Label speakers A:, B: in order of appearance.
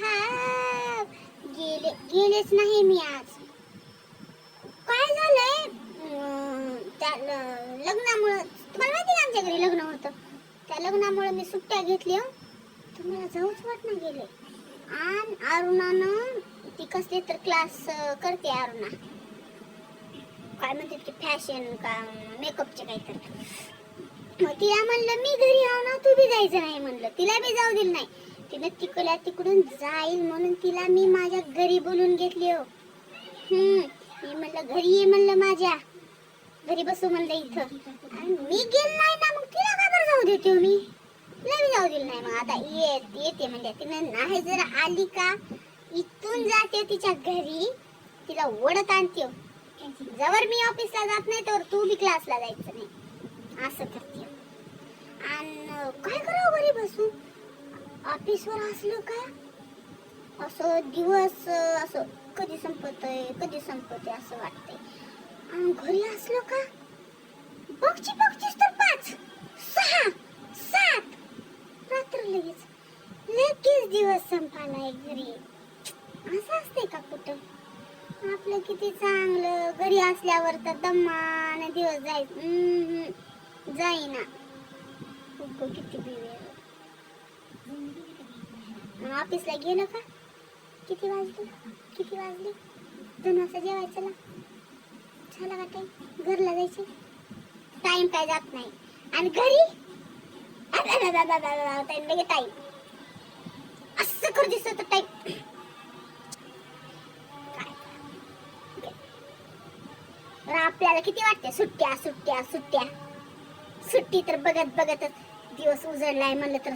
A: हा गेले गेलेच नाही मी आज. काय झालंय? त्या लग्नामुळं तुम्हाला माहिती आमच्या घरी लग्न होतं? त्या लग्नामुळे मी सुट्ट्या घेतल्या हो. तर मला जाऊच वाटणं गेले. आणि अरुणानं ती कसले तर क्लास करते अरुणा. काय म्हणतात की फॅशन का मेकअपचे काहीतरी. मग तिला म्हणलं मी घरी आहो ना तू बी जायचं नाही म्हणलं. तिला बी जाऊ दिलं नाही. तिनं तिकडल्या तिकडून जाईल म्हणून तिला मी माझ्या घरी बोलून घेतली हो. हम्म मी म्हणलं घरी ये म्हणलं माझ्या. घरी बसू म्हणलं इथं. आणि मी गेल नाही ना मग तिला का बरं जाऊ देते हो मी? तिला मी जाऊ दिलं नाही मग. आता येत येते म्हणजे तिनं नाही जर आली का इथून जाते हो तिच्या घरी. तिला ओढत आणते हो. जवळ मी ऑफिसला जात नाही तर तू बी क्लासला जायचं नाही. असं करते हो. आणि काय करावं घरी बसून? ऑफिसवर असलो का? असं दिवस असं कधी संपतय कधी संपतय असं वाटतंय. आणि घरी असलो का? बघची बघचीच तर पाच सहा सात. रात्र लगेच. लगेच दिवस संपायला घरी. असं असते का कुठं? आपलं किती चांगलं. घरी असल्यावर तर दम्मान दिवस जाय जाईना. किती किती ऑफिसला गेलं का? किती वाजले? किती वाजले? दोन वाजता जेवायचं झाला का टाइम घरला जायचे? टाइम काय जात नाही. आणि घरी? टाइम लगे टाइम असं करू दिसत टाइम तर आपल्याला किती वाटते? सुट्ट्या सुट्ट्या सुट्ट्या. सुट्टी तर बघत बघतच दिवस उजळलाय म्हणलं तर